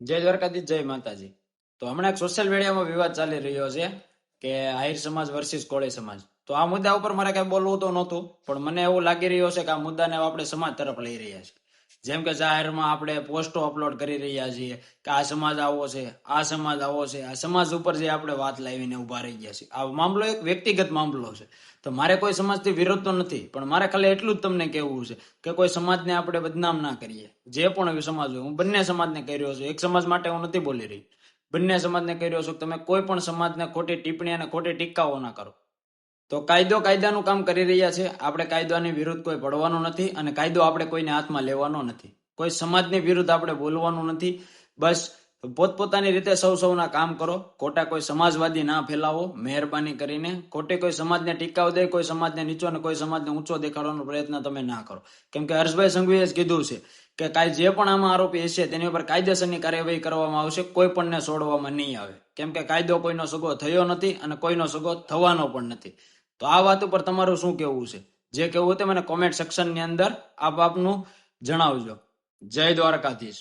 જય દ્વારકાધીશ, જય માતાજી. તો હમણાં એક સોશિયલ મીડિયામાં વિવાદ ચાલી રહ્યો છે કે આહિર સમાજ વર્સિસ કોળી સમાજ. તો આ મુદ્દા ઉપર મારે કઈ બોલવું તો નહોતું, પણ મને એવું લાગી રહ્યું છે કે આ મુદ્દાને આપણે સમાજ તરફ લઈ રહ્યા છીએ. જેમ કે જાહેરમાં આપણે પોસ્ટો અપલોડ કરી રહ્યા છીએ કે આ સમાજ આવો છે, આ સમાજ આવો છે, આ સમાજ ઉપર જે આપણે વાત લાવીને ઊભા રહી ગયા છીએ. આ મામલો એક વ્યક્તિગત મામલો છે. તો મારે કોઈ સમાજથી વિરોધ તો નથી, પણ મારે ખાલી એટલું જ તમને કહેવું છે કે કોઈ સમાજને આપણે બદનામ ના કરીએ. જે પણ સમાજ હોય, હું બંને સમાજને કહી રહ્યો છું. એક સમાજ માટે હું નથી બોલી રહી બંને સમાજને કહી રહ્યો છું તમે કોઈ પણ સમાજને ખોટી ટિપ્પણી અને ખોટી ટીકાઓ ના કરો. તો કાયદો કાયદાનું કામ કરી રહ્યા છે. આપણે કાયદાની વિરુદ્ધ કોઈ ભળવાનો નથી અને કાયદો આપણે કોઈને હાથમાં લેવાનો નથી. કોઈ સમાજની વિરુદ્ધ આપણે બોલવાનું નથી. બસ પોતપોતાની રીતે સૌ સૌના કામ કરો. ખોટા કોઈ સમાજવાદી ના ફેલાવો. મહેરબાની કરીને ખોટી કોઈ સમાજને ટીકાવ દે, કોઈ સમાજને નીચો અને કોઈ સમાજને ઊંચો દેખાડવાનો પ્રયત્ન તમે ના કરો. કેમ કે હર્ષભાઈ સંઘવીએ જ કીધું છે કે કાંઈ જે પણ આમાં આરોપી હશે તેની ઉપર કાયદેસરની કાર્યવાહી કરવામાં આવશે. કોઈ પણને છોડવામાં નહીં આવે. કેમ કે કાયદો કોઈનો સગો થયો નથી અને કોઈનો સગો થવાનો પણ નથી. તો આ વાત ઉપર તમારું શું કેવું છે? જે કેવું તે મને કોમેન્ટ સેક્શનની અંદર આપ આપનું જણાવજો. જય દ્વારકાધીશ.